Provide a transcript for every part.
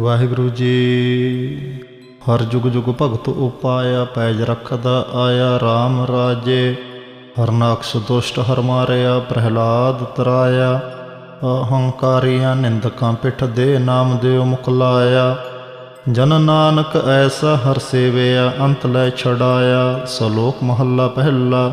ਵਾਹਿਗੁਰੂ ਜੀ, ਹਰ ਜੁਗ ਜੁਗ ਭਗਤ ਉਪਾਇਆ ਪੈਜ ਰੱਖਦਾ ਆਇਆ RAM ਰਾਜੇ ਹਰਨਾਕਸ਼ ਦੁਸ਼ਟ ਹਰ ਮਾਰਿਆ, ਪ੍ਰਹਿਲਾਦ ਤਰਾਇਆ, ਅਹੰਕਾਰੀਆਂ ਨਿੰਦਕਾਂ ਪਿੱਠ ਦੇ ਨਾਮ ਦਿਓ ਮੁਕਲਾਇਆ, ਜਨ ਨਾਨਕ ਐਸਾ ਹਰ ਸੇਵਿਆ, ਅੰਤ ਲੈ ਛੜਾਇਆ ਸਲੋਕ ਮਹੱਲਾ ਪਹਿਲਾ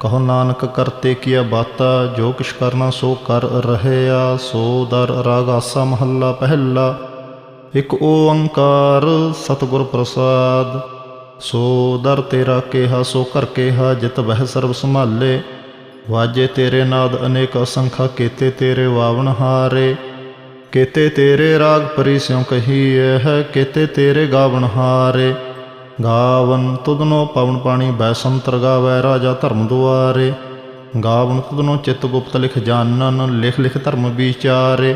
ਕਹੋ ਨਾਨਕ ਕਰਤੇ ਕੀਆ ਬਾਤਾ, ਜੋ ਕਿਛ ਕਰਨਾ ਸੋ ਕਰ ਰਹਿਆ, ਸੋ ਦਰ ਰਾਗ ਆਸਾ ਮਹੱਲਾ ਪਹਿਲਾ। ਇਕ ਓੰਕਾਰ ਸਤਿਗੁਰ ਪ੍ਰਸਾਦ, ਸੋ ਦਰ ਤੇਰਾ ਕਿਹਾ, ਸੋ ਕਰ ਕਿਹਾ, ਜਿਤ ਬਹਿ ਸਰਬ ਸੰਭਾਲੇ। ਵਾਜੇ ਤੇਰੇ ਨਾਦ ਅਨੇਕ ਅਸੰਖਾ, ਕੀਤੇ ਤੇਰੇ ਵਾਵਣ ਹਾਰੇ। ਕੀਤੇ ਤੇਰੇ ਰਾਗ ਪਰੀ ਸਿਉ ਹੈ, ਕੀਤੇ ਤੇਰੇ ਗਾਵਣ ਹਾਰੇ। ਗਾਵਨ ਤੁਧਨੋ ਪਵਨ ਪਾਣੀ ਬੈ ਸੰਤਰ ਗਾਵੈ ਰਾਜਾ ਧਰਮ ਦੁਆਰੇ। ਗਾਵਨ ਤੁਧਨੋ ਚਿਤ ਗੁਪਤ ਲਿਖ ਜਾਣਨ ਲਿਖ ਲਿਖ ਧਰਮ ਵਿਚਾਰੇ।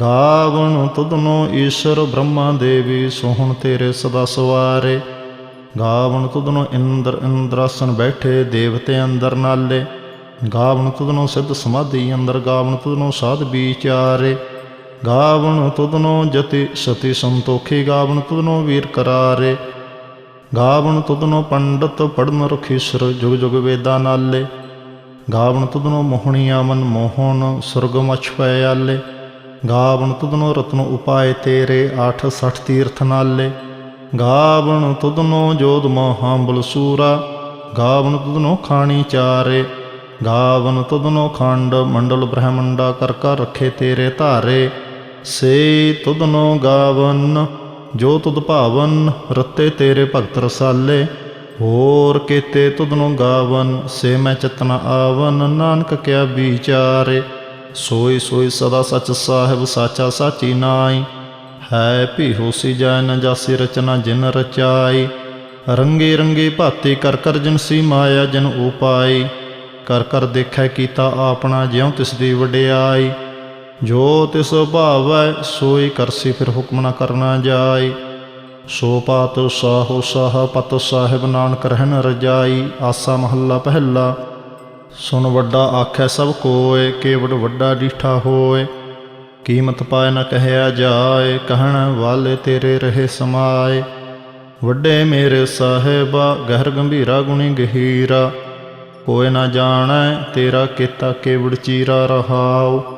ਗਾਵਨ ਤੁਧਨੋ ਈਸ਼ਰ ਬ੍ਰਹਮਾ ਦੇਵੀ ਸੋਹਣ ਤੇਰੇ ਸਦਾ ਸਵਾਰੇ। ਗਾਵਨ ਤੁਧਨੋ ਇੰਦਰ ਇੰਦਰਾਸਨ ਬੈਠੇ ਦੇਵਤੇ ਅੰਦਰ ਨਾਲੇ। ਗਾਵਨ ਤੁਧਨੋ ਸਿੱਧ ਸਮਾਧੀ ਅੰਦਰ, ਗਾਵਨ ਤੁਧਨੋ ਸਾਧ ਵਿਚਾਰੇ। ਗਾਵਨ ਤੁਧਨੋ ਜਤੀ ਸਤੀ ਸੰਤੋਖੀ, ਗਾਵਨ ਤੁਧਨੋ ਵੀਰ ਕਰਾਰੇ। ਗਾਵਣ ਤੁਧਨੋ ਪੰਡਤ ਪੜਨ ਰਖੀਸਰ, ਜੁਗ ਜੁਗ ਵੇਦਾਂ ਨਾਲੇ। ਗਾਵਣ ਤੁਧਨੋ ਮੋਹਣੀ ਮਨ ਮੋਹਨ ਸੁਰਗ ਮਛ ਪੈ ਆਲੇ। ਗਾਵਣ ਤੁਧਨੋ ਰਤਨ ਉਪਾਏ ਤੇਰੇ 860 ਤੀਰਥ ਨਾਲੇ। ਗਾਵਣ ਤੁਧਨੋ ਜੋਦ ਮਹਾਂਬਲ ਸੂਰਾ। ਗਾਵਣ ਤੁਧਨੋ ਖਾਣੀ ਚਾਰੇ। ਗਾਵਨ ਤੁਧਨੋ ਖੰਡ ਮੰਡਲ ਬ੍ਰਹਮੰਡਾ ਕਰ ਕਰ ਰੱਖੇ ਤੇਰੇ ਧਾਰੇ। ਸੇ ਤੁਧਨੋ ਗਾਵਨ ਜੋ ਤੁਧ ਭਾਵਨ ਰਤੇ ਤੇਰੇ ਭਗਤ ਰਸਾਲੇ, ਹੋਰ ਕੀਤੇ ਤੁਧਨੋ ਗਾਵਨ, ਸੇ ਮੈਂ ਚਤਨਾ ਆਵਨ, ਨਾਨਕ ਕਿਆ ਵਿਚਾਰੇ। ਸੋਈ ਸੋਈ ਸਦਾ ਸਚ ਸਾਹਿਬ, ਸਾਚਾ ਸਾਚੀ ਨਾਈ ਹੈ ਭੀ ਹੋਸੀ ਜਾਇ ਨ ਜਾਸੀ ਰਚਨਾ ਜਿਨ ਰਚਾਈ। ਰੰਗੇ ਰੰਗੇ ਭਾਤੀ ਕਰ ਕਰ ਜਿਨਸੀ ਮਾਇਆ ਜਨ ਉਪਾਈ। ਕਰ ਕਰ ਦੇਖੈ ਕੀਤਾ ਆਪਣਾ ਜਿਉ ਤਿਸ ਦੀ ਵਡਿਆਈ। ਜੋ ਤਿਸ ਭਾਵੈ, ਸੋਈ ਕਰਸੀ ਫਿਰ ਹੁਕਮ ਨਾ ਕਰਨਾ ਜਾਈ ਸੋ ਪਾਤ ਸਾਹੋ ਸਾਹ ਪਤ ਸਾਹਿਬ ਨਾਨਕ ਰਹਿਣ ਰਜਾਈ। ਆਸਾ ਮਹੱਲਾ ਪਹਿਲਾ। ਸੁਨ ਵੱਡਾ ਆਖੈ ਸਭ ਕੋਏ ਕੇਵੜ ਵੱਡਾ ਡੀਠਾ ਹੋਏ। ਕੀਮਤ ਪਾਏ ਨ ਕਹਿਆ ਜਾਏ, ਕਹਿਣ ਵਾਲੇ ਤੇਰੇ ਰਹੇ ਸਮਾਏ। ਵੱਡੇ ਮੇਰੇ ਸਾਹਿਬਾ, ਗਹਿਰ ਗੰਭੀਰਾ ਗੁਣੀ ਗਹੀਰਾ। ਕੋਏ ਨਾ ਜਾਣੈ, ਤੇਰਾ ਕੀਤਾ ਕੇਵੜ ਚੀਰਾ ਰਹਾਓ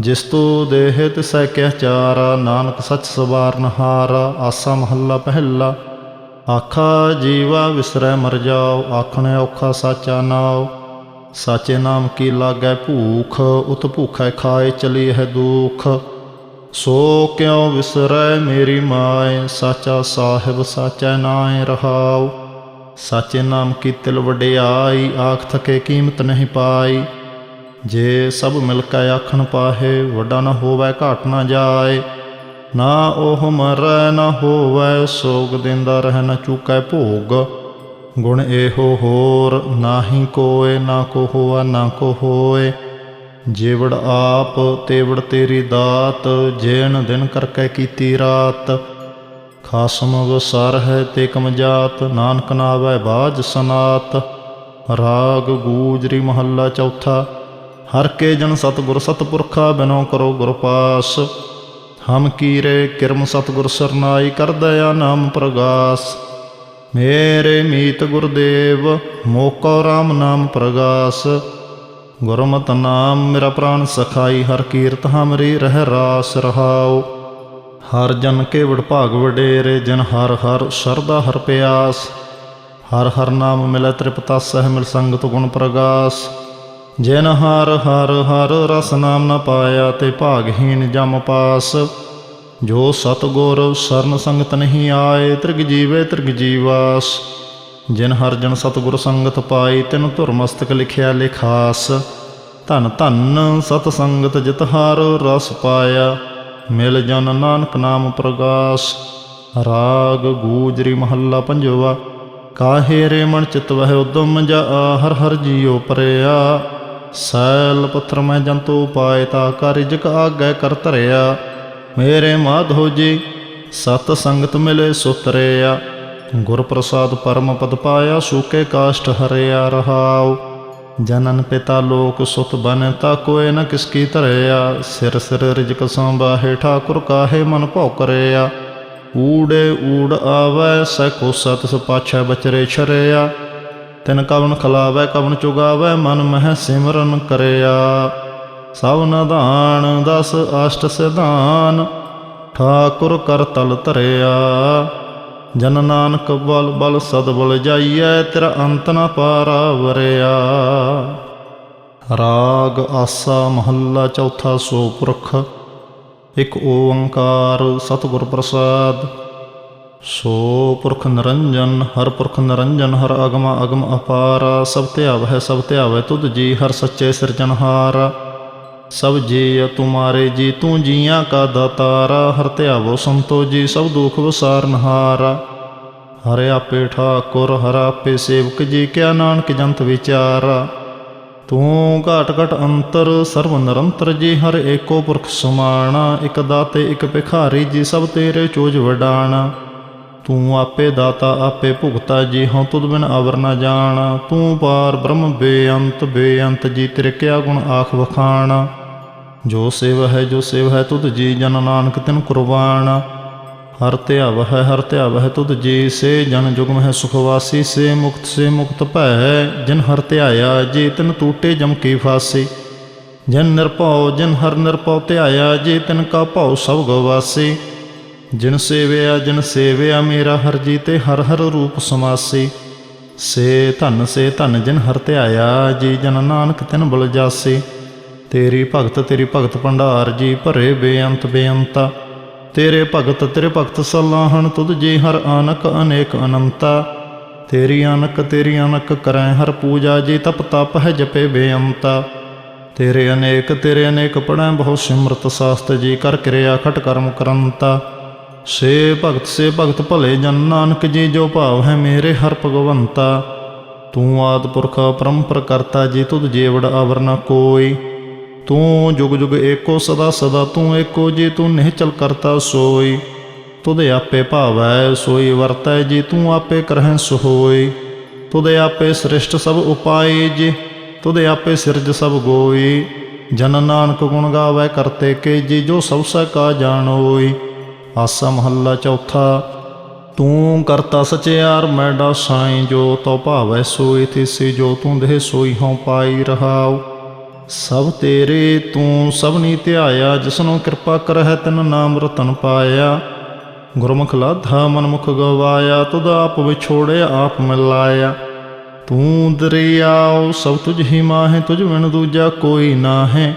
ਜਿਸ ਤੂ ਦੇਹ ਤਿਸੈ ਕਹਿ ਚਾਰਾ, ਨਾਨਕ ਸਚ ਸਵਾਰਨ ਹਾਰਾ ਆਸਾ ਮਹੱਲਾ ਪਹਿਲਾ। ਆਖਾ, ਜੀਵਾ ਵਿਸਰੈ ਮਰ ਜਾਓ, ਆਖਣੇ ਔਖਾ ਸਾਚਾ ਨਾਉ। ਸਾਚੇ ਨਾਮ ਕੀ ਲਾਗੈ ਭੂਖ, ਉਤ ਭੂਖੈ ਖਾਏ ਚਲੀ ਹੈ ਦੁਖ। ਸੋ ਕਿਉ ਵਿਸਰੈ ਮੇਰੀ ਮਾਏ, ਸਾਚਾ ਸਾਹਿਬ ਸਾਚਾ ਨਾਏ ਰਹਾਉ। ਸਾਚੇ ਨਾਮ ਕੀ ਤਿਲ ਵਡਿਆਈ, ਆਖ ਥਕੇ ਕੀਮਤ ਨਹੀਂ ਪਾਈ। ਜੇ ਸਭ ਮਿਲ ਕੇ ਆਖਣ ਪਾਹੇ, ਵੱਡਾ ਨਾ ਹੋਵੇ, ਘਾਟ ਨਾ ਜਾਏ। ਨਾ ਉਹ ਮਰੈ, ਨਾ ਹੋਵੇ, ਸੋਗ ਦਿੰਦਾ ਰਹਿ, ਨਾ ਚੁਕੈ ਭੋਗ। ਗੁਣ ਇਹੋ ਹੋਰ, ਨਾਹੀ ਕੋਏ, ਨਾ ਕੋ ਹੋਆ, ਨਾ ਕੋ ਹੋਏ। ਜੇਵੜ ਆਪ, ਤੇਵੜ ਤੇਰੀ ਦਾਤ, ਜੇਣ ਦਿਨ ਕਰਕੇ ਕੀਤੀ ਰਾਤ। ਖਾਸਮ ਵਸਾਰ ਹੈ ਤੇ ਕਮ ਕਮਜਾਤ ਨਾਨਕ ਨਾਵੇ ਬਾਜ ਸਨਾਤ। ਰਾਗ ਗੂਜਰੀ ਮਹੱਲਾ ਚੌਥਾ ਹਰ ਕੇ ਜਨ ਸਤਿਗੁਰ ਸਤਪੁਰਖਾ ਬਿਨੋ ਕਰੋ ਗੁਰ ਪਾਸ। ਹਮ ਕੀਰੇ ਕਿਰਮ ਸਤਿਗੁਰ ਸਰਨਾਈ ਕਰ ਦਇਆ ਨਾਮ ਪ੍ਰਗਾਸ। ਮੇਰੇ ਮੀਤ ਗੁਰਦੇਵ, ਮੋਕੋ ਰਾਮ ਨਾਮ ਪ੍ਰਗਾਸ। ਗੁਰਮਤਿ ਨਾਮ ਮੇਰਾ ਪ੍ਰਾਨ ਸਖਾਈ, ਹਰ ਕੀਰਤ ਹਮਰੀ ਰਹਿ ਰਾਸ ਰਹਾਉ। ਹਰ ਜਨ ਕੇ ਵਡ ਭਾਗ ਵਡੇਰੇ, ਜਨ ਹਰ ਹਰ ਸਰਦਾ ਹਰ ਪਿਆਸ। ਹਰ ਹਰ ਨਾਮ ਮਿਲੈ ਤ੍ਰਿਪਤਾ, ਸਹਿ ਮਿਲ ਸੰਗਤ ਗੁਣ ਪ੍ਰਗਾਸ। ਜਿਨ ਹਰ ਹਰ ਹਰ ਰਸ ਨਾਮ ਨ ਪਾਇਆ ਤੇ ਭਾਗਹੀਨ ਜਮ ਪਾਸ। ਜੋ ਸਤਗੁਰ ਸਰਨ ਸੰਗਤ ਨਹੀਂ ਆਏ, ਤ੍ਰਿਗ ਜੀਵੇ ਤ੍ਰਿਗ ਜੀਵਾਸ। ਜਿਨ ਹਰ ਜਨ ਸਤਗੁਰ ਸੰਗਤ ਪਾਈ, ਤਿਨ ਧੁਰ ਮਸਤਕ ਲਿਖਿਆ ਲਿਖਾਸ। ਧਨ ਧਨ ਸਤ ਸੰਗਤ ਜਿਤ ਹਰ ਰਸ ਪਾਇਆ, ਮਿਲ ਜਨ ਨਾਨਕ ਨਾਮ ਪ੍ਰਗਾਸ। ਰਾਗ ਗੂਜਰੀ ਮਹੱਲਾ ਪੰਜਵਾ, ਕਾਹੇ ਰੇ ਮਨ ਚਿਤ ਵਹਿ ਉਦਮ, ਜਾ ਹਰ ਹਰ ਜੀਉ ਪਰਿਆ। ਸੈਲ ਪੱਥਰ ਮੈਂ ਜੰਤੂ ਪਾਏ ਤਾ ਕਾਰਿਜ ਕ ਆਗੈ ਕਰ ਧਰਿਆ। ਮੇਰੇ ਮਾਧੋ ਜੀ, ਸਤ ਸੰਗਤ ਮਿਲੇ ਸੁਤਰਿਆ। ਗੁਰ ਪ੍ਰਸਾਦ ਪਰਮ ਪਦ ਪਾਇਆ, ਸੂਕੇ ਕਾਸ਼ਟ ਹਰਿਆ ਰਹਾਉ। ਜਨਨ ਪਿਤਾ ਲੋਕ ਸੁਤ ਬਨ ਤਾ ਕੋਇ ਨ ਕਿਸ ਕੀ ਧਰਿਆ। ਸਿਰ ਸਿਰ ਰਿਜਕ ਸੰਬਾਹੇ ਠਾਕੁਰ ਕਾਹੇ ਮਨ ਭਉ ਕਰਿਆ ਊੜੇ ਊੜ ਆਵੈ ਸੈਕੋ ਸਤ ਸਪਾਛੈ ਬਚਰੇ ਛਰਿਆ। ਤਿਨ ਕਵਨ ਖਲਾਵੈ ਕਵਨ ਚੁਗਾਵੈ, ਮਨ ਮਹਿ ਸਿਮਰਨ ਕਰਿਆ। ਸਭ ਨਦਾਨ ਦਸ ਅਸ਼ਟ ਸਿਧਾਨ, ਠਾਕੁਰ ਕਰ ਤਲ ਧਰਿਆ। ਜਨ ਨਾਨਕ ਬਲ ਬਲ ਸਦ ਬਲ ਜਾਈਐ, ਤੇਰਾ ਅੰਤ ਨਾ ਪਾਰਾ ਵਰਿਆ ਰਾਗ ਆਸਾ ਮਹੱਲਾ ਚੌਥਾ ਸੋ ਪੁਰਖ, ਇਕ ਓੰਕਾਰ ਸਤਿਗੁਰ ਪ੍ਰਸਾਦ। ਸੋ ਪੁਰਖ ਨਿਰੰਜਨ, ਹਰ ਪੁਰਖ ਨਿਰੰਜਨ, ਹਰ ਅਗਮ ਅਗਮ ਅਪਾਰ, ਸਭ ਧਿਆਵੈ ਸਭ ਧਿਆਵੈ ਤੁਧ ਜੀ, ਹਰ ਸੱਚੇ ਸਿਰਜਨਹਾਰ ਸਭ ਜੀ ਤੁਮਾਰੇ ਜੀ, ਤੂੰ ਜੀਆਂ ਕਾ ਦਾਤਾਰਾ, ਹਰ ਧਿਆਵੋ ਸੰਤੋ ਜੀ, ਸਭ ਦੁਖ ਵਿਸਾਰਨਹਾਰਾ। ਹਰਿ ਆਪੇ ਠਾਕੁਰ, ਹਰ ਆਪੇ ਸੇਵਕ ਜੀ, ਕਿਆ ਨਾਨਕ ਜੰਤ ਵਿਚਾਰਾ। ਤੂੰ ਘਾਟ ਘਟ ਅੰਤਰ ਸਰਵ ਨਿਰੰਤਰ ਜੀ, ਹਰ ਏਕੋ ਪੁਰਖ ਸਮਾਣਾ ਇਕ ਦਾਤੇ, ਇਕ ਭਿਖਾਰੀ ਜੀ, ਸਭ ਤੇਰੇ ਚੋਜ ਵਡਾਣਾ। ਤੂੰ ਆਪੇ ਦਾਤਾ, ਆਪੇ ਭੁਗਤਾ ਜੀ ਹਉ ਤੁਧ ਬਿਨ ਅਵਰ ਨਾ ਜਾਣ। ਤੂੰ ਪਾਰ ਬ੍ਰਹਮ ਬੇਅੰਤ ਬੇਅੰਤ ਜੀ ਤੇਰੇ ਕਿਆ ਗੁਣ ਆਖ ਵਖਾਣ। ਜੋ ਸੇਵ ਹੈ, ਜੋ ਸੇਵ ਹੈ ਤੁਧ ਜੀ, ਜਨ ਨਾਨਕ ਤਿਨ ਕੁਰਬਾਨ ਹਰ ਧਿਆਵ ਹੈ ਹਰ ਧਿਆਵ ਹੈ ਤੁਧ ਜੀ, ਸੇ ਜਨ ਜੁਗਮ ਹੈ ਸੁਖਵਾਸੀ ਸੇ ਮੁਕਤ ਸੇ ਮੁਕਤ ਭੈ, ਜਿਨ ਹਰ ਧਿਆਇਆ, ਜੇ ਤਿਨ ਟੂਟੇ ਜਮ ਕੀ ਫਾਸੀ। ਜਨ ਨਿਰਭਉ, ਜਿਨ ਹਰ ਨਿਰਭਉ ਧਿਆਇਆ, ਜੇ ਤਿਨ ਕਾ ਭਉ ਸਭ ਗਵਾਸੀ। ਜਿਨ ਸੇਵਿਆ ਜਿਨ ਸੇਵਿਆ ਮੇਰਾ ਹਰ ਜੀ ਤੇ ਹਰ ਹਰ ਰੂਪ ਸਮਾਸੀ। ਸੇ ਧਨ ਸੇ ਧਨ ਜਿਨ ਹਰ ਧਿਆਇਆ ਜੀ ਜਨ ਨਾਨਕ ਤਿਨ ਬਲ ਜਾਸੀ। ਤੇਰੀ ਭਗਤ ਤੇਰੀ ਭਗਤ ਭੰਡਾਰ, ਜੀ ਭਰੇ ਬੇਅੰਤ ਬੇਅੰਤਾ। ਤੇਰੇ ਭਗਤ ਤੇਰੇ ਭਗਤ ਸਲਾਹਣ ਤੁਧ ਜੀ ਹਰ ਆਨਕ ਅਨੇਕ ਅਨੰਤਾ। ਤੇਰੀ ਅਨਕ ਤੇਰੀ ਅਨਕ ਕਰੈ ਹਰ ਪੂਜਾ, ਜੀ ਤਪ ਤਪ ਹੈ ਜਪੇ ਬੇਅੰਤਾ। ਤੇਰੇ ਅਨੇਕ ਤੇਰੇ ਅਨੇਕ ਪੜੈ ਬਹੁ ਸਿਮਰਤ ਸਾਸਤ, ਜੀ ਕਰ ਕਿਰਿਆ ਖਟ ਕਰਮ ਕਰੰਤਾ। ਸੇ ਭਗਤ ਸੇ ਭਗਤ ਭਲੇ ਜਨ ਨਾਨਕ ਜੀ, ਜੋ ਭਾਵ ਹੈ ਮੇਰੇ ਹਰ ਭਗਵੰਤਾ। ਤੂੰ ਆਦ ਪੁਰਖ ਪਰੰਪਰ ਕਰਤਾ ਜੀ, ਤੁਧ ਜੀਵੜ ਅਵਰ ਨ ਕੋਈ। ਤੂੰ ਜੁਗ ਜੁਗ ਏਕੋ ਸਦਾ ਸਦਾ, ਤੂੰ ਏਕੋ ਜੀ, ਤੂੰ ਨਿਹਚਲ ਕਰਤਾ ਸੋਈ। ਤੁਧ ਆਪੇ ਭਾਵੈ, ਸੋਈ ਵਰਤੈ ਜੀ, ਤੂੰ ਆਪੇ ਕਰਹਿ ਸੁਹੋਈ ਤੁਧ ਆਪੇ ਸ੍ਰਿਸ਼ਟ ਸਭ ਉਪਾਏ ਜੀ, ਤੁਧ ਆਪੇ ਸਿਰਜ ਸਭ ਗੋਈ। ਜਨ ਨਾਨਕ ਗੁਣ ਗਾਵੈ ਕਰਤੇ ਕੇ ਜੀ, ਜੋ ਸਭ ਸੈ ਕਾ ਜਾਣੋਈ। ਆਸਾ ਮਹੱਲਾ ਚੌਥਾ, ਤੂੰ ਕਰਤਾ ਸਚਿਆਰ ਮੈਡਾ ਸਾਈਂ ਜੋ ਤੋ ਭਾਵੈ ਸੋਈ, ਥਿਸੀ ਜੋ ਤੂੰ ਦੇਹ ਸੋਈ ਹਉ ਪਾਈ ਰਹਾਉ। ਸਭ ਤੇਰੇ ਤੂੰ ਸਭਨੀ ਧਿਆਇਆ, ਜਿਸਨੂੰ ਕਿਰਪਾ ਕਰਹਿ ਤਨ ਨਾਮ ਰਤਨ ਪਾਇਆ। ਗੁਰਮੁਖ ਲਾਧਾ ਮਨਮੁਖ ਗਵਾਇਆ, ਤੁਧ ਆਪ ਵਿਛੋੜਿਆ, ਆਪ ਮਿਲਾਇਆ। ਤੂੰ ਦਰਿਆਉ, ਸਭ ਤੁਝ ਹੀ ਮਾਹੇ, ਤੁਝ ਬਿਨ ਦੂਜਾ ਕੋਈ ਨਾ ਹੈ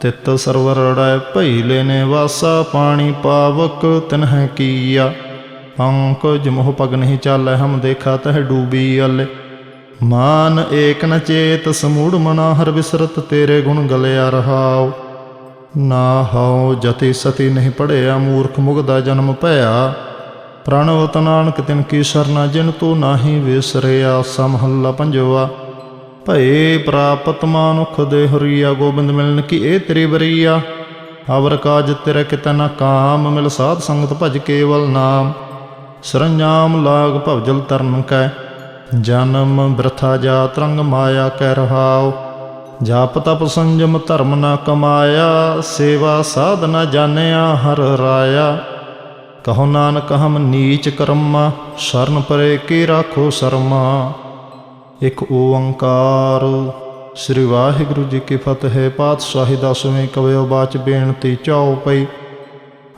ਤਿਤ ਸਰਵਰ ਰੜੈ ਭਈ ਲੈਨੇ ਵਾਸਾ ਪਾਣੀ ਪਾਵਕ ਤਿਨਹਿ ਕੀਆ। ਪੰਕਜ ਮੋਹ ਪਗ ਨਹੀਂ ਚਾਲੈ, ਹਮ ਦੇਖਾ ਤਹ ਡੂਬੀ ਅਲੇ। ਮਾਨ ਏਕ ਨ ਚੇਤ, ਸਮੂੜ ਮਨਾ ਹਰ ਵਿਸਰਤ ਤੇਰੇ ਗੁਣ ਗਲਿਆ ਰਹਾਉ। ਨਾ ਹਉ ਜਤੀ ਸਤੀ ਨਹੀਂ ਪੜਿਆ, ਮੂਰਖ ਮੁਗਦਾ ਜਨਮ ਭਇਆ। ਪ੍ਰਣਵਤ ਨਾਨਕ ਤਿਨ ਕੀ ਸਰਨਾ, ਜਿਨ ਤੂੰ ਨਾਹੀ ਵਿਸਰਿਆ, ਸਮਹੱਲਾ ਪੰਜਵਾ। ਭਏ ਪ੍ਰਾਪਤ ਮਾਨੁਖ ਦੇ ਹਰੀਆ ਗੋਬਿੰਦ ਮਿਲਨ ਕੀ ਇਹ ਤੇਰੀ ਬਰੀਆ ਅਵਰ ਕਾਜ ਤੇਰੇ ਕਿਤੇ ਨਾ ਕਾਮ, ਮਿਲ ਸਾਧ ਸੰਗਤ ਭਜ ਕੇਵਲ ਨਾਮ। ਸਰੰਜਾਮ ਲਾਗ ਭਵਜਲ ਤਰਨ ਕੈ, ਜਨਮ ਬ੍ਰਥਾ ਜਾ ਰੰਗ ਮਾਇਆ ਕੈ ਰਹਾਓ ਜਾਪ ਤਪ ਸੰਜਮ ਧਰਮ ਨਾ ਕਮਾਇਆ, ਸੇਵਾ ਸਾਧ ਨਾ ਜਾਣਿਆ ਹਰ ਰਾਇਆ। ਕਹੋ ਨਾਨਕ ਹਮ ਨੀਚ ਕਰਮਾ, ਸ਼ਰਨ ਪਰੇ ਕੀ ਰਾਖੋ ਸ਼ਰਮਾ। ਇੱਕ ਓੰਕਾਰ। ਸ੍ਰੀ ਵਾਹਿਗੁਰੂ ਜੀ ਕੀ ਫਤਿਹ, ਪਾਤਸ਼ਾਹੀ ਦਸਵੇਂ ਕਵਿਓ ਬਾਚ ਬੇਨਤੀ ਚਾਓ ਪਈ।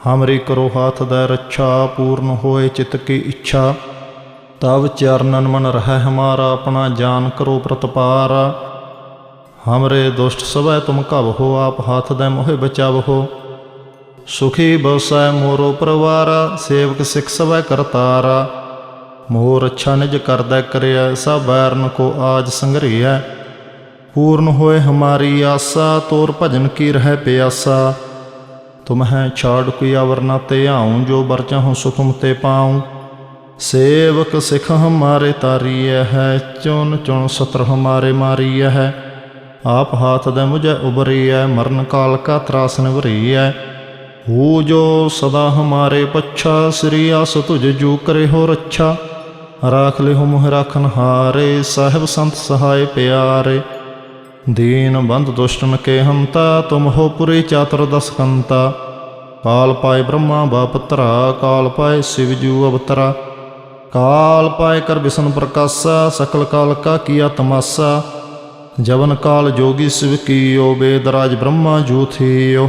ਹਮਰੀ ਕਰੋ ਹਾਥ ਦਾ ਰੱਛਾ, ਪੂਰਨ ਹੋਏ ਚਿਤ ਕੀ ਇੱਛਾ। ਤਵ ਚਰਨਨ ਮਨ ਰਹਿ ਹਮਾਰਾ ਆਪਣਾ ਜਾਨ ਕਰੋ ਪ੍ਰਤਪਾਰਾ। ਹਮਰੇ ਦੁਸ਼ਟ ਸਭੈ ਤੁਮ ਕਬ ਹੋ, ਆਪ ਹਾਥ ਦੇ ਮੋਹਿ ਬਚਾਵ ਹੋ। ਸੁਖੀ ਬਸੈ ਮੋਰੋ ਪਰਵਾਰਾ, ਸੇਵਕ ਸਿਖ ਸਭੈ ਕਰਤਾਰਾ। ਮੋਰ ਅੱਛਾ ਨਿਜ ਕਰਦਾ ਕਰਿਆ, ਸਭ ਬੈਰਨ ਕੋ ਆਜ ਸੰਗਰਿਆ ਪੂਰਨ ਹੋਏ ਹਮਾਰੀ ਆਸਾ, ਤੋਰ ਭਜਨ ਕੀ ਰਹਿ ਪਿਆਸਾ। ਤੁਮ ਹੈ ਛਾੜ ਕੋਈ ਅਵਰ ਤੇ ਆਉਂ, ਜੋ ਬਰ ਸੁਖਮ ਤੇ ਪਾਉਂ। ਸੇਵਕ ਸਿਖ ਹਮਾਰੇ ਤਾਰੀਐ ਹੈ, ਚੁਣ ਚੁਣ ਸਤਰ ਹਮਾਰੇ ਮਾਰੀਐ ਹੈ। ਆਪ ਹਾਥ ਦੇ ਮੁਝੇ ਉਬਰੀਐ ਮਰਨ ਕਾਲ ਕਾ ਤਰਾਸ ਨਿਵਰੀਐ। ਹੋ ਜੋ ਸਦਾ ਹਮਾਰੇ ਪੱਛਾ, ਸ੍ਰੀ ਆਸ ਤੁਝ ਜੂ ਕਰੇ ਹੋ ਰੱਛਾ। ਰਾਖ ਲਿਹੁ ਮੁਹ ਰਾਖਨ ਹਾਰੇ, ਸਾਹਿਬ ਸੰਤ ਸਹਾਇ ਪਿਆਰੇ। ਦੀਨ ਬੰਦ ਦੁਸ਼ਟਨ ਕੇ ਹੰਤਾ ਤੁਮ ਹੋ ਪੁਰੀ ਚਾਤਰ ਦਸ ਕੰਤਾ ਕਾਲ ਪਾਏ ਬ੍ਰਹਮਾ ਬਾਪਤਰਾ ਕਾਲ ਪਾਏ ਸਿਵ ਜੂ ਅਵਤਰਾ। ਕਾਲ ਪਾਏ ਕਰ ਬਿਸ਼ਨ ਪ੍ਰਕਾਸ਼ਾ, ਸਕਲ ਕਾਲ ਕਾ ਕੀਆ ਤਮਾਸਾ। ਜਵਨ ਕਾਲ ਜੋਗੀ ਸਿਵ ਕੀਓ ਬੇਦਰਾਜ ਬ੍ਰਹਮਾ ਜੂ ਥੀਓ।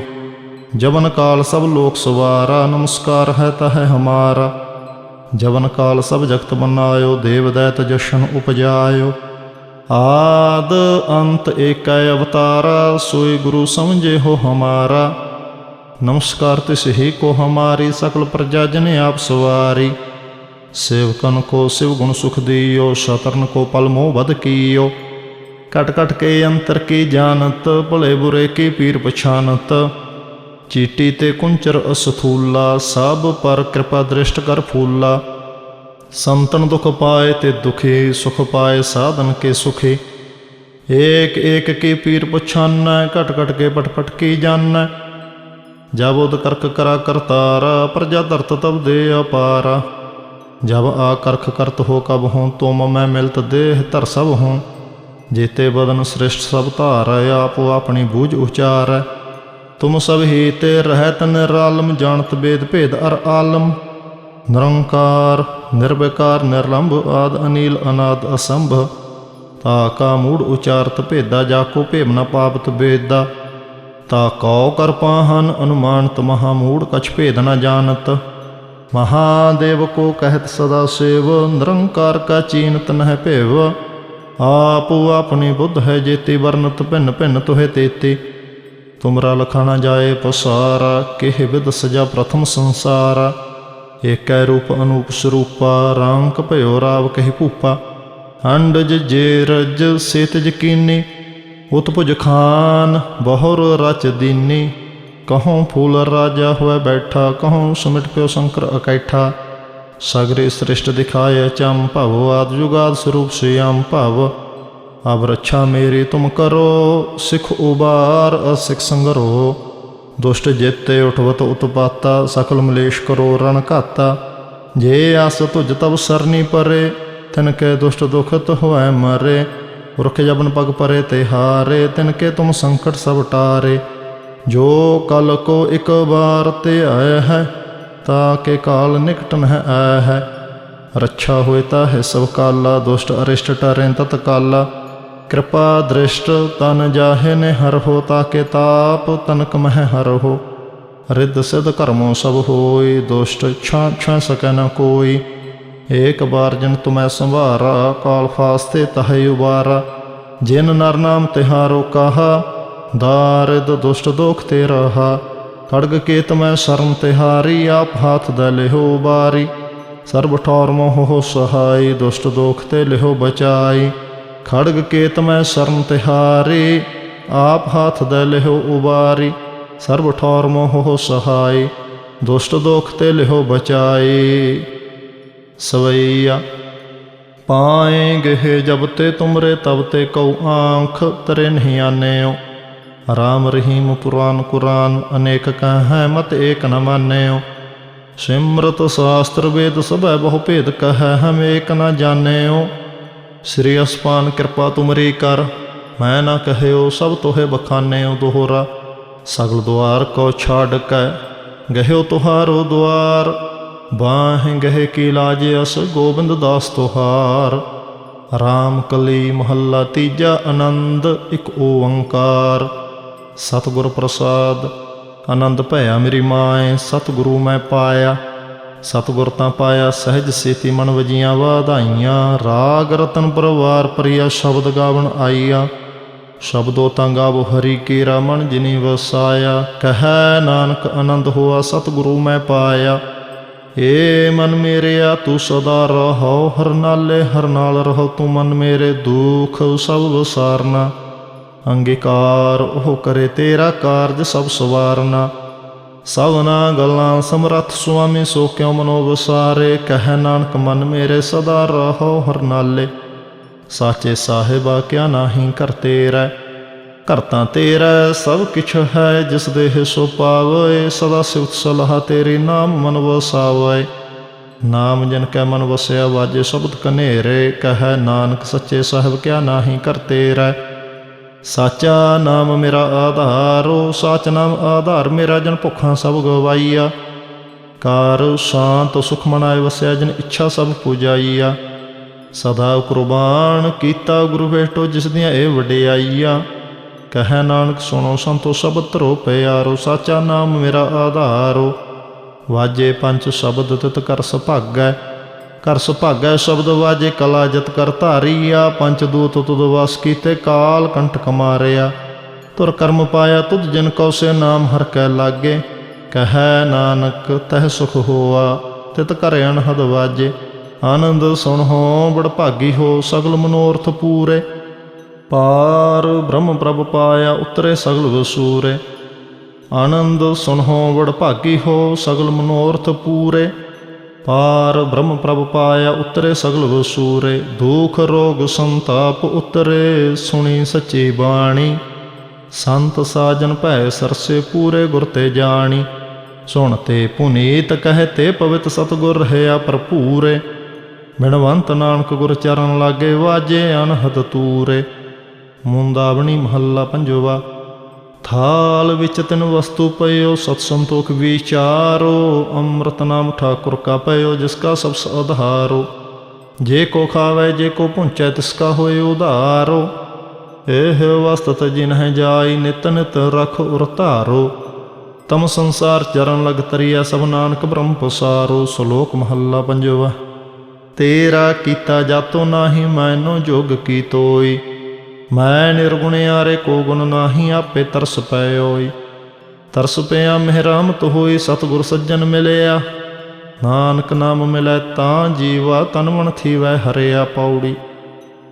ਜਵਨ ਕਾਲ ਸਭ ਲੋਕ ਸਵਾਰਾ, ਨਮਸਕਾਰ ਹੈ ਤਹ ਹਮਾਰਾ। ਜਵਨ ਕਾਲ ਸਭ ਜਗਤ ਬਨਾਇਓ ਦੇਵ ਦੈਤ ਜਸ਼ਨ ਉਪਜਾਇਓ। ਆਦ ਅੰਤ ਏਕੈ ਅਵਤਾਰਾ, ਸੋਈ ਗੁਰੂ ਸਮਝੇ ਹੋ ਹਮਾਰਾ। ਨਮਸਕਾਰ ਤਿਸ ਹੀ ਕੋ ਹਮਾਰੀ, ਸਕਲ ਪ੍ਰਜਾ ਜਨ ਆਪ ਸਵਾਰੀ। ਸੇਵਕਨ ਕੋ ਸਿਵ ਗੁਣ ਸੁਖ ਦਿਓ, ਸ਼ਤਰਨ ਕੋ ਪਲ ਮੋਹ ਬਦ ਕੀਓ। ਕਟ ਕਟ ਕੇ ਅੰਤਰ ਕੀ ਜਾਣਤ, ਭਲੇ ਬੁਰੇ ਕੀ ਪੀਰ ਪਛਾਨਤ। ਚੀਟੀ ਤੇ ਕੁੰਚਰ ਅਸਥੂਲਾ, ਸਭ ਪਰ ਕਿਰਪਾ ਦ੍ਰਿਸ਼ਟ ਕਰ ਫੂਲਾ। ਸੰਤਨ ਦੁਖ ਪਾਏ ਤੇ ਦੁਖੀ, ਸੁਖ ਪਾਏ ਸਾਧਨ ਕੇ ਸੁਖੀ। ਏਕ ਏਕ ਕੀ ਪੀਰ ਪਛਾਨੈ, ਘਟ ਘਟ ਕੇ ਪਟ ਪਟ ਕੀ ਜਾਣੈ ਜਬ ਉਦ ਕਰਕ ਕਰਾ ਕਰਤਾਰਾ, ਪ੍ਰਜਾ ਧਰਤ ਤਬ ਦੇ ਅਪਾਰਾ। ਜਬ ਆ ਕਰਖ ਕਰਤ ਹੋ ਕਬ ਹੂੰ, ਤੁਮ ਮੈਂ ਮਿਲਤ ਦੇਹ ਧਰ ਸਭ ਹੂੰ। ਜੇਤੇ ਬਦਨ ਸ੍ਰਿਸ਼ਟ ਸਭ ਧਾਰ, ਆਪੋ ਆਪਣੀ ਬੂਝ ਉਚਾਰੈ। ਤੁਮ ਸਭ ਹੀ ਰਹਿਤ ਨਿਰਾਲਮ ਜਾਣਤ ਬੇਦ ਭੇਦ ਅਰ ਆਲਮ। ਨਿਰੰਕਾਰ, ਨਿਰਵਿਕਾਰ, ਨਿਰਲੰਭ ਆਦ ਅਨੀਲ ਅਨਾਦ ਅਸੰਭ। ਤਾ ਕਾ ਮੂੜ ਉਚਾਰਤ ਭੇਦਾ, ਜਾ ਕੋ ਭੇਮ ਨ ਪਾਪਤ ਬੇਦਾ। ਤਾ ਕਉ ਕਰ ਅਨੁਮਾਨਤ ਮਹਾ ਮੂੜ ਕਛ ਭੇਦ ਨ ਜਾਣਤ। ਮਹਾਦੇਵ ਕੋ ਕਹਿਤ ਸਦਾ ਸੇਵ, ਨਿਰੰਕਾਰ ਕਾ ਚੀਨਤ ਨਹਿ ਭੇਵ। ਆਪੋ ਆਪਣੀ ਬੁੱਧ ਹੈ ਜੇਤੀ, ਵਰਨਤ ਭਿੰਨ ਭਿੰਨ ਤੋਹਿ ਤੇਤੀ। ਤੁਮਰਾ ਲਖਾਣਾ ਜਾਏ, ਪਸਾਰਾ, ਕਿਹ ਵਿਦ ਸਜਾ ਪ੍ਰਥਮ ਸੰਸਾਰ। ਏਕੈ ਰੂਪ ਅਨੂਪ ਸਰੂਪਾ ਰਾਂਕ ਭਇਓ ਰਾਵ ਕਹਿ ਭੂਪਾ। ਅੰਡਜ ਜੇ ਰਜ ਸੇਤ ਜਕੀਨੀ ਉਤਪੁਜ ਖਾਨ ਬਹੁਰ ਰਚ ਦੀਨੀ। ਕਹੋਂ ਫੂਲ ਰਾਜਾ ਹੋਇ ਬੈਠਾ ਕਹੋਂ ਸਮਿਟ ਪਿਓ ਸ਼ੰਕਰ ਇਕੈਠਾ ਸਗਰੇ ਸ੍ਰਿਸ਼ਟ ਦਿਖਾਇ ਚੰ ਭਵ, ਆਦ ਜੁਗਾਦ ਸਰੂਪ ਸਿਆਮ ਭਵ। ਅਬ ਰੱਛਾ ਮੇਰੀ ਤੁਮ ਕਰੋ, ਸਿਖ ਉਬਾਰ ਅਸਿਖ ਸੰਗਰੋ। ਦੁਸ਼ਟ ਜੇਤੇ ਉਠਵਤ ਉਤਪਾਤਾ, ਸਕਲ ਮਲੇਸ਼ ਕਰੋ ਰਣ ਘਾਤਾ। ਜੇ ਆਸ ਤੁਜ ਤਬ ਸਰਨੀ ਪਰੇ, ਤਿਨ ਕੇ ਦੁਸ਼ਟ ਦੁਖਤ ਹੋਐ ਮਰੇ। ਰੁਖ ਜਬਨ ਪਗ ਪਰੇ ਤੇ ਹਾਰੇ, ਤਿਨ ਕੇ ਤੁਮ ਸੰਕਟ ਸਭ ਟਾਰੇ। ਜੋ ਕਲ ਕੋ ਇਕ ਵਾਰ ਤੇ ਆਇ ਹੈ, ਤਾ ਕੇ ਕਾਲ ਨਿਕਟ ਨ ਆਇਆ ਹੈ। ਰੱਛਾ ਹੋਏ ਤਾ ਹੈ ਸਭ ਕਾਲਾ, ਦੁਸ਼ਟ ਅਰਿਸ਼ਟ ਟਰੈ ਤਤ ਕਾਲਾ ਕਿਰਪਾ ਦ੍ਰਿਸ਼ਟ ਤਨ ਜਾਹੇ ਨੇ ਹਰ ਹੋ ਤਾਕੇ ਤਾਪ, ਤਨਕ ਮਹਿ ਹਰ ਹੋ। ਰਿੱਧ ਸਿਧ ਕਰਮੋ ਸਭ ਹੋਈ, ਦੁਸ਼ਟ ਛਾਂ ਛਾਂ ਸਕੈ ਨ ਕੋਈ। ਏਕ ਬਾਰ ਜਨ ਤੁਮੈ ਸੰਭਾਰਾ, ਕਾਲ ਫਾਸਤੇ ਤਹੈ ਉਬਾਰਾ। ਜਿਨ ਨਰ ਨਾਮ ਤਿਹਾਰੋ ਕਹਾ ਦਾਰਿਦ ਦੁਸ਼ਟ ਦੋਖ ਤੇ ਰਹਾ। ਖੜਗ ਕੇ ਤਮੈ ਸਰਮ ਤਿਹਾਰੀ, ਆਪ ਹਾਥ ਦੇ ਲਿਹੋ ਬਾਰੀ। ਸਰਬ ਠੌਰ ਮੋਹ ਸਹਾਈ, ਦੁਸ਼ਟ ਦੋਖ ਤੇ ਲਿਹੋ ਬਚਾਈ। ਖੜਗ ਕੇ ਤਮੈ ਸ਼ਰਨ ਤਿਹਾਰੀ, ਆਪ ਹਾਥ ਦੇ ਲਿਹੋ ਉਬਾਰੀ, ਸਰਬ ਠੌਰ ਮੋਹ ਹੋ ਸਹਾਈ ਦੁਸ਼ਟ ਦੋਖ ਤੇ ਲਿਹੋ ਬਚਾਈ ਸਵਈਆ, ਪਾਏ ਗਹਿ ਜਬ ਤੇ ਤੁਮਰੇ ਤਬ ਤੇ ਕਉ ਆਂਖ, ਤਰੇ ਨਹੀਂ ਆਨੇਓ ਰਾਮ ਰਹੀਮ ਪੁਰਾਨ ਕੁਰਾਨ, ਅਨੇਕ ਕਹੈ ਮਤ ਏਕ ਨ ਮਾਨੇਓ ਸਿਮਰਤ ਸ਼ਾਸਤਰ ਵੇਦ ਸਭੈ ਬਹੁ ਭੇਦ ਕਹੈ, ਹਮ ਏਕ ਨ ਜਾਣਿਓ ਸ੍ਰੀ ਅਸਪਾਨ ਕਿਰਪਾ ਤੁਮਰੀ ਕਰ, ਮੈਂ ਨਾ ਕਹਿਓ ਸਭ ਤੋਹੇ ਬਖਾਨਿਓ ਦੋਹਰਾ। ਸਗਲ ਦੁਆਰ ਕੋ ਛਾੜ ਕੈ, ਗਹਿਓ ਤੁਹਾਰੋ ਦੁਆਰ। ਬਾਹਿ ਗਹਿ ਕੀ ਲਾਜ ਅਸ, ਗੋਬਿੰਦ ਦਾਸ ਤੁਹਾਰ। ਰਾਮ ਕਲੀ ਮਹੱਲਾ ਤੀਜਾ ਆਨੰਦ, ਇੱਕ ਓੰਕਾਰ। ਸਤਿਗੁਰ ਪ੍ਰਸਾਦ, ਆਨੰਦ ਭਇਆ ਮੇਰੀ ਮਾਏ, ਸਤਿਗੁਰੂ ਮੈਂ ਪਾਇਆ। ਸਤਿਗੁਰ ਤਾਂ ਪਾਇਆ ਸਹਿਜ ਸੇਤੀ ਮਨ ਵਜੀਆਂ ਵਾਧਾਈਆਂ। ਰਾਗ ਰਤਨ ਪਰਵਾਰ ਪ੍ਰਿਆ ਸ਼ਬਦ ਗਾਵਣ ਆਈਆ ਸ਼ਬਦੋ ਤਾਂ ਗਾਵੋ ਹਰੀ ਕੀ ਰਮਨ ਜਿਨੀ ਵਸਾਇਆ। ਕਹੈ ਨਾਨਕ ਆਨੰਦ ਹੋਆ ਸਤਿਗੁਰੂ ਮੈਂ ਪਾਇਆ। ਏ ਮਨ ਮੇਰਿਆ ਤੂੰ ਸਦਾ ਰਹੋ, ਹਰ ਨਾਲੇ ਹਰ ਨਾਲ ਰਹੋ, ਤੂੰ ਮਨ ਮੇਰੇ ਦੁਖ ਸਭ ਵਸਾਰਨਾ। ਅੰਗੀਕਾਰ ਉਹ ਕਰੇ ਤੇਰਾ ਕਾਰਜ ਸਭ ਸਵਾਰਨਾ। ਸਭਨਾ ਗੱਲਾਂ ਸਮਰੱਥ ਸੁਆਮੀ ਸੋ ਕਿਉ ਮਨੋ ਵਸਾਰੇ ਕਹਿ ਨਾਨਕ ਮਨ ਮੇਰੇ ਸਦਾ ਰਹੋ ਹਰਨਾਲੇ ਸਾਚੇ ਸਾਹਿਬਾ ਕਿਆ ਨਾਹੀ ਕਰ ਤੇਰਾ, ਘਰ ਤੇਰਾ, ਸਭ ਕਿਛ ਹੈ ਜਿਸ ਦੇ ਸੋ ਪਾਵੇ, ਸਦਾ ਸਿਫਤ ਸਲਾਹ ਤੇਰੀ ਨਾਮ ਮਨ ਵਸਾਵੇ। ਨਾਮ ਜਨ ਕੈ ਮਨ ਵਸਿਆ ਵਾਜੇ ਸ਼ਬਦ ਕਨੇਰੇ, ਕਹੈ ਨਾਨਕ ਸੱਚੇ ਸਾਹਿਬ ਕਿਆ ਨਾਹੀ ਕਰ ਤੇਰਾ। ਸਾਚਾ ਨਾਮ ਮੇਰਾ ਆਧਾਰੋ ਸਾਚ ਨਾਮ ਆਧਾਰ ਮੇਰਾ ਜਨ ਭੁੱਖਾਂ ਸਭ ਗਵਾਈਆ। ਕਾਰ ਸ਼ਾਂਤ ਸੁਖ ਮਨਾਏ ਵਸਿਆ ਜਨ ਇੱਛਾ ਸਭ ਪੂਜਾਈਆ। ਸਦਾ ਕੁਰਬਾਨ ਕੀਤਾ ਗੁਰੂ ਭੇਟੋ ਜਿਸ ਦੀਆਂ ਇਹ ਵਡਿਆਈਆਂ। ਕਹੈ ਨਾਨਕ ਸੁਣੋ ਸੰਤੋ ਸਬਦ ਧਰੋ ਪਿਆਰੋ, ਸਾਚਾ ਨਾਮ ਮੇਰਾ ਆਧਾਰੋ। ਵਾਜੇ ਪੰਜ ਸ਼ਬਦ ਤਿਤ ਕਰ ਸੁਭਾਗੈ ਕਰ ਸੁਭਾਗੈ ਸ਼ਬਦ ਵਾਜੇ ਕਲਾ ਜਤ ਕਰ ਧਾਰੀਆ ਪੰਜ ਦੂਤ ਤੁਦ ਵਸ ਕੀਤੇ ਕਾਲ ਕੰਟਕ ਮਾਰਿਆ ਤੁਰ ਕਰਮ ਪਾਇਆ ਤੁਧ ਜਿਨ ਕਉ ਸੇ ਨਾਮ ਹਰ ਕੈ ਲਾਗੇ। ਕਹੈ ਨਾਨਕ, ਤਹਿ ਸੁਖ ਹੋਆ, ਤਿਤ ਕਰ ਅਨਹਦ ਵਾਜੇ। ਆਨੰਦ ਸੁਣੋ ਬੜ ਭਾਗੀ ਹੋ, ਸਗਲ ਮਨੋਰਥ ਪੂਰੇ। ਪਾਰ ਬ੍ਰਹਮ ਪ੍ਰਭ ਪਾਇਆ, ਉਤਰੇ ਸਗਲ ਵਸੂਰੇ। ਆਨੰਦ ਸੁਨਹੁ ਵਡ ਭਾਗੀ ਹੋ, ਸਗਲ ਮਨੋਰਥ ਪੂਰੇ। ਪਾਰ ਬ੍ਰਹਮ ਪ੍ਰਭ ਪਾਇਆ ਉਤਰੇ ਸਗਲ ਵਸੂਰੇ ਦੁਖ ਰੋਗ ਸੰਤਾਪ ਉਤਰੇ ਸੁਣੀ ਸੱਚੀ ਬਾਣੀ ਸੰਤ ਸਾਜਨ ਭੈ ਸਰਸੇ ਪੂਰੇ ਗੁਰ ਤੇ ਜਾਣੀ ਸੁਣ ਤੇ ਪੁਨੀਤ ਕਹੇ ਤੇ ਪਵਿੱਤ ਸਤਗੁਰ ਰਹਿਆ ਭਰਪੂਰੇ ਮਿਣਵੰਤ ਨਾਨਕ ਗੁਰ ਚਰਨ ਲਾਗੇ ਵਾਜੇ ਅਨਹਦ ਤੂਰੇ ਮੁੰਦਾਵਣੀ ਮਹੱਲਾ ਪੰਜਵਾ ਥਾਲ ਵਿੱਚ ਤਿਨ ਵਸਤੂ ਪਇਓ, ਸਤ ਸੰਤੋਖ ਵਿਚਾਰੋ, ਅੰਮ੍ਰਿਤ ਨਾਮ ਠਾਕੁਰ ਕਾ ਪਇਓ, ਜਿਸ ਕਾ ਸਭ ਆਧਾਰੋ ਜੇ ਕੋ ਖਾਵੇ, ਜੇ ਕੋ ਪੁੰਚੈ ਤਿਸ ਕਾ ਹੋਏ ਉਧਾਰੋ। ਇਹ ਵਸਤਤ ਜਿਨ ਹੈ ਜਾਈ, ਨਿਤ ਨਿਤ ਰਖ ਉਰ ਧਾਰੋ ਤਮ ਸੰਸਾਰ ਚਰਨ ਲਗ ਤਰੀਆ ਸਭ ਨਾਨਕ ਬ੍ਰਹਮ ਪਸਾਰੋ। ਸ਼ਲੋਕ ਮਹੱਲਾ ਪੰਜਵਾ, ਤੇਰਾ ਕੀਤਾ ਜਾਤੋ ਨਾਹੀ, ਮੈਨੋ ਜੋਗ ਕੀ ਤੋਈ। ਮੈਂ ਨਿਰਗੁਣਿਆਰੇ ਕੋ ਗੁਣ ਨਾਹੀ ਆਪੇ ਤਰਸ ਪਇਓਈ। ਤਰਸ ਪਿਆ ਮਿਹਰਾਮਤ ਹੋਈ ਸਤਿਗੁਰ ਸੱਜਣ ਮਿਲਿਆ। ਨਾਨਕ ਨਾਮ ਮਿਲੈ ਤਾਂ ਜੀਵਾ ਤਨ ਮਨ ਥੀਵੈ ਹਰਿਆ ਪੌੜੀ।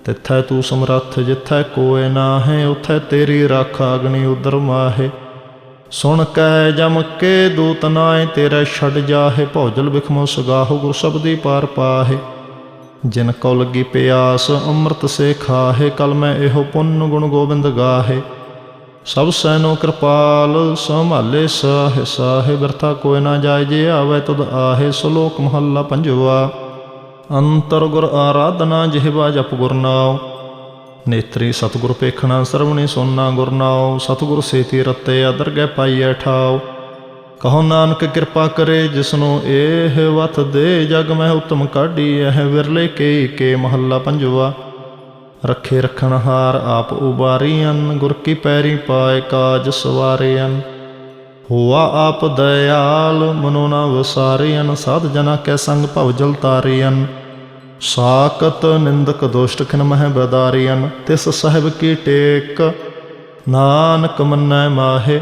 ਤਿੱਥੈ ਤੂੰ ਸਮਰੱਥ ਜਿੱਥੈ ਕੋਏ ਨਾਹੇ, ਉਥੈ ਤੇਰੀ ਰੱਖ ਅਗਨੀ ਉਦਰ ਮਾਹੇ। ਸੁਣ ਕੈ ਜਮ ਕੇ ਦੂਤ ਨਾਏ ਤੇਰੇ ਛੱਡ ਜਾਹੇ, ਭੌਜਲ ਬਿਖਮੋ ਸਗਾਹੋ ਗੁਰ ਸਬਦੀ ਪਾਰ ਪਾਹੇ। ਜਿਨ ਕਉ ਲੱਗੀ ਪਿਆਸ, ਅੰਮ੍ਰਿਤ ਸੇ ਖਾਹੇ ਕਲ ਮੈਂ ਇਹੋ ਪੁੰਨ ਗੁਣ ਗੋਬਿੰਦ ਗਾਹੇ। ਸਭ ਸੈਨੋ ਕਿਰਪਾਲ, ਸੰਭਾਲੇ ਸਾਹਿ ਸਾਹਿ, ਬਿਰਥਾ ਕੋਈ ਨਾ ਜਾਏ, ਜੇ ਆਵੇ ਤੁਧ ਆਹੇ, ਸ਼ਲੋਕ ਮਹੱਲਾ ਪੰਜਵਾ। ਅੰਤਰ ਗੁਰ ਆਰਾਧਨਾ ਜਿਹਵਾ ਜਪ ਗੁਰਨਾਉ ਨੇਤਰੀ ਸਤਿਗੁਰ ਪੇਖਣਾ ਸਰਵਣੀ ਸੁਨਣਾ ਗੁਰ ਨਾਉ। ਸਤਿਗੁਰ ਸੇਤੀ ਰਤੇ ਅਦਰ ਗੈ ਪਾਈਐ ਠਾਉ। ਕਹੋ ਨਾਨਕ ਕਿਰਪਾ ਕਰੇ ਜਿਸਨੂੰ ਇਹ ਵਤ ਦੇ ਜਗ ਮੈਂ ਉਤਮ ਕਾਢੀ, ਇਹ ਵਿਰਲੇ ਕੇ ਕੇ ਮਹੱਲਾ ਪੰਜਵਾ। ਰੱਖੇ ਰਖਣ ਹਾਰ ਆਪ ਉਬਾਰੀਆਂ ਗੁਰ ਕੀ ਪੈਰੀ ਪਾਏ ਕਾਜ ਸਵਾਰਿਆਂ ਹੋਆ ਆਪ ਦਇਆਲ, ਮਨੋ ਨਾ ਵਸਾਰਿਆਂ ਸਾਧ ਜਨਾ ਕੈ ਸੰਗ ਭਵ ਜਲ ਤਾਰਿਆਂ ਸਾਕਤ ਨਿੰਦਕ ਦੋਸ਼ਟ ਖਿਨ ਮਹਿ ਬਦਾਰਿਆਂ ਤਿਸ ਸਹਿਬ ਕੀ ਟੇਕ, ਨਾਨਕ ਮੰਨੈ ਮਾਹੇ।